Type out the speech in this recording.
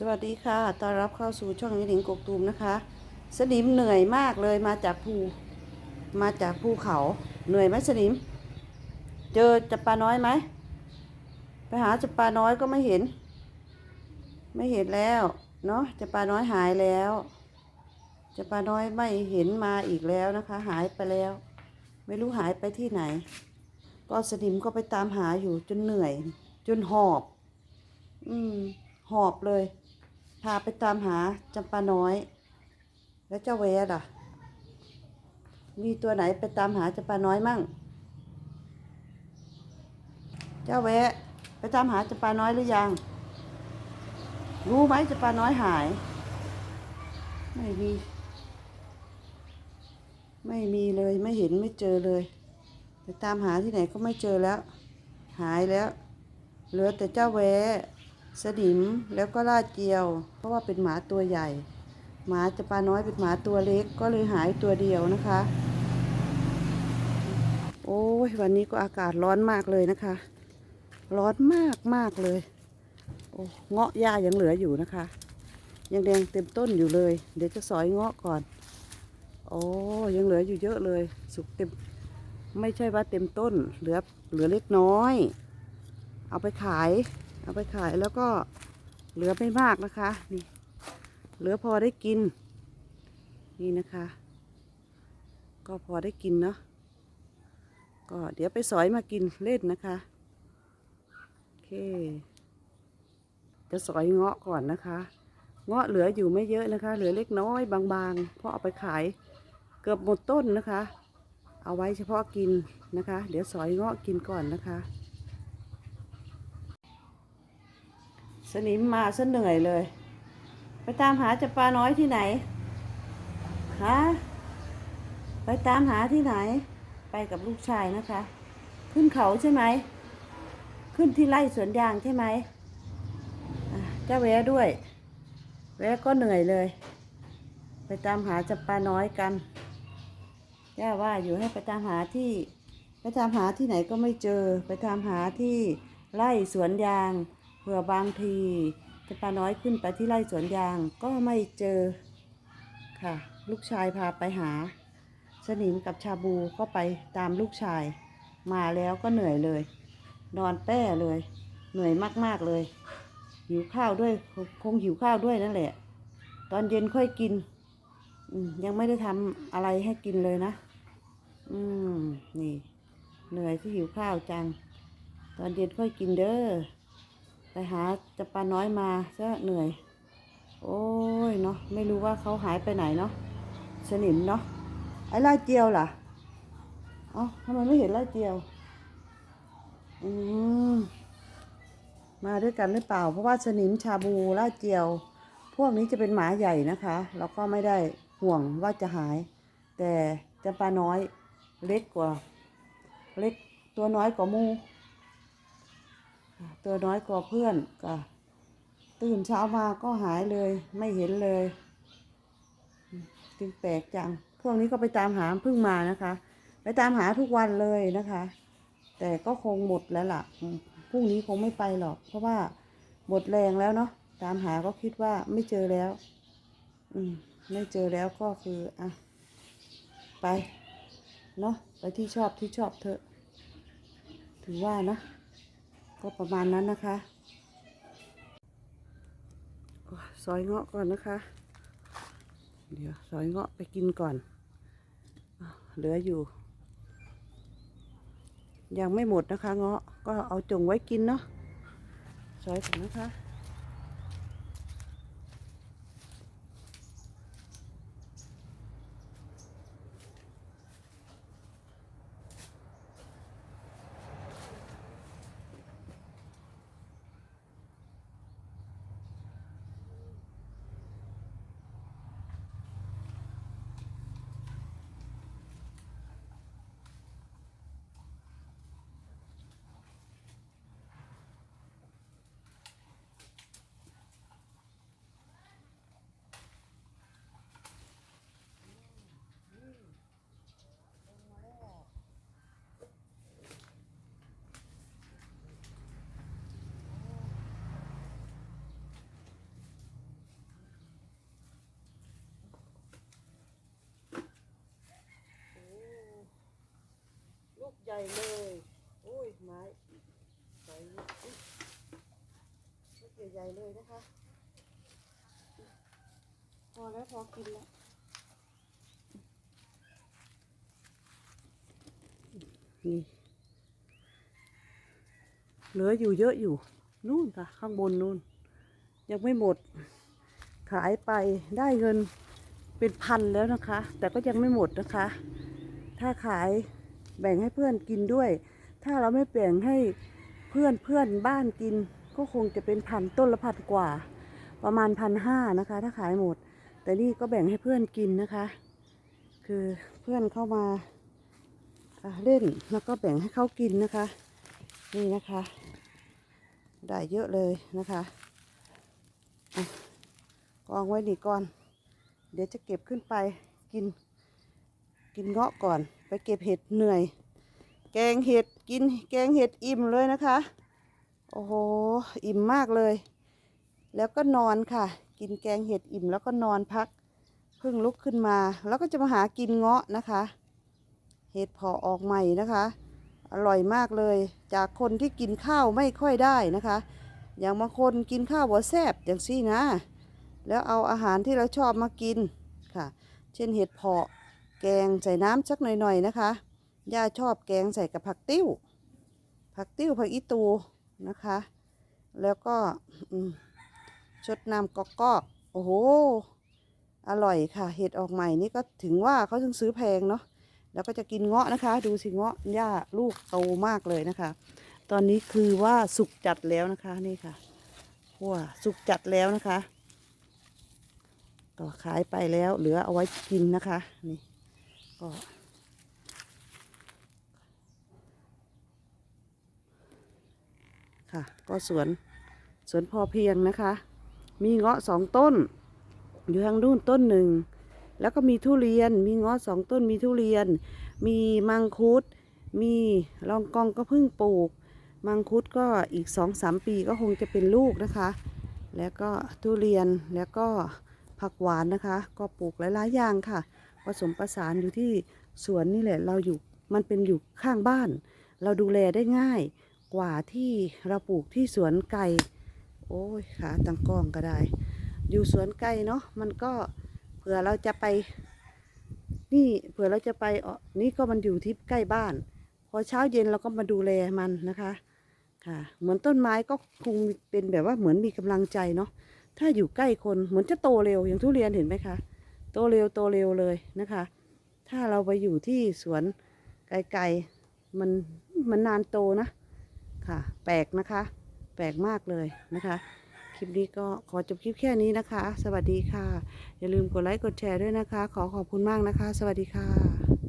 สวัสดีค่ะ ต้อนรับเข้าสู่ช่องยิหลิงกกตูมนะคะสนิมเหนื่อยมากเลยมาจากภู มาจากภูเขา เหนื่อยไหมสนิม เจอจับปลาน้อยไหม ไปหาจับปลาน้อยก็ไม่เห็น ไม่เห็นแล้ว เนาะจับปลาน้อยหายแล้ว จับปลาน้อยไม่เห็นมาอีกแล้วนะคะ หายไปแล้ว ไม่รู้หายไปที่ไหน ก็สนิมก็ไปตามหาอยู่จนเหนื่อย จนหอบ อืมหอบเลยาไปตามหาจำปาน้อย แล้วเจ้าแวดอะ มีตัวไหนไปตามหาจำปาน้อยมั่ง เจ้าแวะไปตามหาจำปาน้อยหรือยัง รู้ไหมจำปาน้อยหาย ไม่มี ไม่มีเลยไม่เห็นไม่เจอเลยไปตามหาที่ไหนก็ไม่เจอแล้ว หายแล้ว เหลือแต่เจ้าแว สนิมแล้วก็ลาดเจียว เพราะว่าเป็นหมาตัวใหญ่ หมาจะปลาน้อยเป็นหมาตัวเล็กก็เลยหายตัวเดียวนะคะ โอ้ยวันนี้ก็อากาศร้อนมากเลยนะคะ ร้อนมากมากเลย โอ้เงาะหญ้ายังเหลืออยู่นะคะ ยังแดงเต็มต้นอยู่เลย เดี๋ยวจะสอยเงาะก่อน โอ้ยังเหลืออยู่เยอะเลย สุกเต็มไม่ใช่ว่าเต็มต้น เหลือเหลือเล็กน้อย เอาไปขาย เอาไปขายแล้วก็เหลือไม่มากนะคะ นี่ เหลือพอได้กิน นี่นะคะ ก็พอได้กินเนาะก็เดี๋ยวไปสอยมากินเล่นนะคะโอเค จะสอยเงาะก่อนนะคะ เงาะเหลืออยู่ไม่เยอะนะคะ เหลือเล็กน้อยบางๆเพราะเอาไปขายเกือบหมดต้นนะคะ เอาไว้เฉพาะกินนะคะ เดี๋ยวสอยเงาะกินก่อนนะคะ นิมมาซะเหนื่อยเลย ไปตามหาจับปลาน้อยที่ไหนฮะไปตามหาที่ไหน ไปกับลูกชายนะคะ ขึ้นเขาใช่ไหม ขึ้นที่ไร่สวนยางใช่ไหมอะเจ้าแวะด้วย แวะก็เหนื่อยเลย ไปตามหาจับปลาน้อยกันย่าว่าอยู่ให้ไปตามหาที่ ไปตามหาที่ไหนก็ไม่เจอ ไปตามหาที่ไร่สวนยาง ผื่อบางทีจะปลาน้อยขึ้นไปที่ไร่สวนยางก็ไม่เจอค่ะ ลูกชายพาไปหา สนิมกับชาบูก็ไปตามลูกชาย มาแล้วก็เหนื่อยเลย นอนแป้เลย เหนื่อยมากๆเลย หิวข้าวด้วยคงหิวข้าวด้วยนั่นแหละ ตอนเย็นค่อยกินยังไม่ได้ทำอะไรให้กินเลยนะ อืม นี่ เหนื่อยที่หิวข้าวจัง ตอนเย็นค่อยกินเด้อ ไปหาจะปลาน้อยมาซะเหนื่อย โอ้ยเนาะไม่รู้ว่าเขาหายไปไหนเนาะสนิมเนาะไอ้ลาเจียวล่ะเอ้าทำไมไม่เห็นลาเจียว อืมมาด้วยกันหรือเปล่า เพราะว่าสนิมชาบูลาเจียว พวกนี้จะเป็นหมาใหญ่นะคะ แล้วก็ไม่ได้ห่วงว่าจะหาย แต่จะปลาน้อยเล็กกว่า เล็กตัวน้อยกว่ามู ตัวน้อยกว่าเพื่อนก็ตื่นเช้ามาก็หายเลย ไม่เห็นเลยจึงแปลกจัง พวกนี้ก็ไปตามหาเพิ่งมานะคะ ไปตามหาทุกวันเลยนะคะ แต่ก็คงหมดแล้วล่ะพรุ่งนี้คงไม่ไปหรอก เพราะว่าหมดแรงแล้วเนาะตามหาก็คิดว่าไม่เจอแล้ว อืมไม่เจอแล้วก็คืออะไปเนาะไปที่ชอบที่ชอบเถอะถือว่านะ ก็ประมาณนั้นนะคะซอยเงาะก่อนนะคะ เดี๋ยวซอยเงาะไปกินก่อน เหลืออยู่ ยังไม่หมดนะคะ เงาะก็เอาจงไว้กินเนาะซอยก่อนนะคะ ญ่เลยโอ้ยไม้ใส่ลูกใหญ่ๆเลยนะคะ พอแล้วพอกินแล้วนี่เหลืออยู่เยอะอยู่ นู่นค่ะ ข้างบนนู่น ยังไม่หมด ขายไปได้เงินเป็นพันแล้วนะคะ แต่ก็ยังไม่หมดนะคะ ถ้าขาย แบ่งให้เพื่อนกินด้วย ถ้าเราไม่แบ่งให้เพื่อนเพื่อนบ้านกิน ก็คงจะเป็นพันต้นละพันกว่า ประมาณพันห้านะคะ ถ้าขายหมด แต่นี่ก็แบ่งให้เพื่อนกินนะคะ คือเพื่อนเข้ามาเล่นแล้วก็แบ่งให้เขากินนะคะ นี่นะคะ ได้เยอะเลยนะคะอะกองไว้ดีก่อน เดี๋ยวจะเก็บขึ้นไปกิน กินเงาะก่อน ไปเก็บเห็ดเหนื่อย แกงเห็ดกินแกงเห็ดอิ่มเลยนะคะ โอ้โห อิ่มมากเลย แล้วก็นอนค่ะ กินแกงเห็ดอิ่มแล้วก็นอนพักเพิ่งลุกขึ้นมา แล้วก็จะมาหากินเงาะนะคะ เห็ดพอออกใหม่นะคะ อร่อยมากเลย จากคนที่กินข้าวไม่ค่อยได้นะคะ อย่างบางคนกินข้าวบ่แซบอย่างซี่นะ แล้วเอาอาหารที่เราชอบมากินค่ะ เช่นเห็ดเพาะ แกงใส่น้ำสักหน่อยๆนะคะ ย่าชอบแกงใส่กับผักติ้ว ผักติ้วผักอีตูนะคะ แล้วก็ชดน้ำกอกๆโอ้โห อร่อยค่ะ เห็ดออกใหม่นี่ก็ถึงว่าเขาถึงซื้อแพงเนาะ แล้วก็จะกินเงาะนะคะ ดูสิเงาะย่าลูกโตมากเลยนะคะ ตอนนี้คือว่าสุกจัดแล้วนะคะนี่ค่ะว้าสุกจัดแล้วนะคะก็ขายไปแล้วเหลือเอาไว้กินนะคะนี่ ก็ค่ะก็สวนสวนพอเพียงนะคะ มีเงาะสองต้น อยู่ทางนู่นต้นหนึ่ง แล้วก็มีทุเรียน มีเงาะสองต้น มีทุเรียน มีมังคุด มีลองกองก็เพิ่งปลูก มังคุดก็อีกสองสามปีก็คงจะเป็นลูกนะคะ แล้วก็ทุเรียน แล้วก็ผักหวานนะคะ ก็ปลูกหลายๆอย่างค่ะ ผสมประสานอยู่ที่สวนนี่แหละเราอยู่มันเป็นอยู่ข้างบ้าน เราดูแลได้ง่ายกว่าที่เราปลูกที่สวนไก่โอ้ยขาตังกล้องก็ได้ อยู่สวนไก่เนาะมันก็เผื่อเราจะไป นี่เผื่อเราจะไปอ่อนี่ก็มันอยู่ที่ใกล้บ้าน พอเช้าเย็นเราก็มาดูแลมันนะคะค่ะ เหมือนต้นไม้ก็คงเป็นแบบว่าเหมือนมีกำลังใจเนาะถ้าอยู่ใกล้คนเหมือนจะโตเร็วอย่างทุเรียนเห็นไหมคะ โตเร็วโตเร็วเลยนะคะ ถ้าเราไปอยู่ที่สวนไกลๆมันมันนานโตนะค่ะ แปลกนะคะ แปลกมากเลยนะคะ คลิปนี้ก็ขอจบคลิปแค่นี้นะคะ สวัสดีค่ะ อย่าลืมกดไลค์กดแชร์ด้วยนะคะ ขอขอบคุณมากนะคะ สวัสดีค่ะ